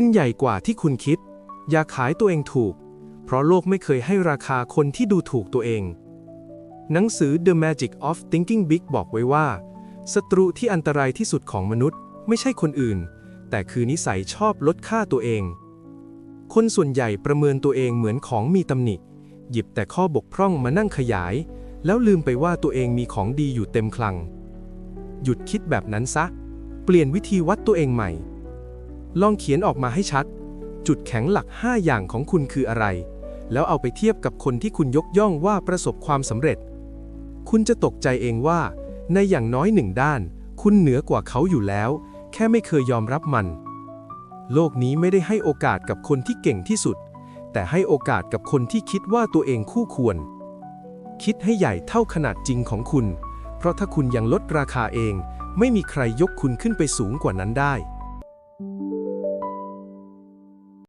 คุณใหญ่กว่าที่คุณคิด อย่าขายตัวเองถูก เพราะโลกไม่เคยให้ราคาคนที่ดูถูกตัวเอง หนังสือ The Magic of Thinking Big บอกไว้ว่าศัตรูที่อันตรายที่สุดของมนุษย์ ไม่ใช่คนอื่น แต่คือนิสัยชอบลดค่าตัวเอง คนส่วนใหญ่ประเมินตัวเองเหมือนของมีตำหนิ หยิบแต่ข้อบกพร่องมานั่งขยาย แล้วลืมไปว่าตัวเองมีของดีอยู่เต็มคลัง หยุดคิดแบบนั้นซะ เปลี่ยนวิธีวัดตัวเองใหม่ ลองเขียนออกมาให้ชัด จุดแข็งหลัก 5 อย่างของคุณคืออะไร แล้วเอาไปเทียบกับคนที่คุณยกย่องว่าประสบความสำเร็จ คุณจะตกใจเองว่า ในอย่างน้อยหนึ่งด้าน คุณเหนือกว่าเขาอยู่แล้ว แค่ไม่เคยยอมรับมัน โลกนี้ไม่ได้ให้โอกาสกับคนที่เก่งที่สุด แต่ให้โอกาสกับคนที่คิดว่าตัวเองคู่ควร คิดให้ใหญ่เท่าขนาดจริงของคุณ เพราะถ้าคุณยังลดราคาเอง ไม่มีใครยกคุณขึ้นไปสูงกว่านั้นได้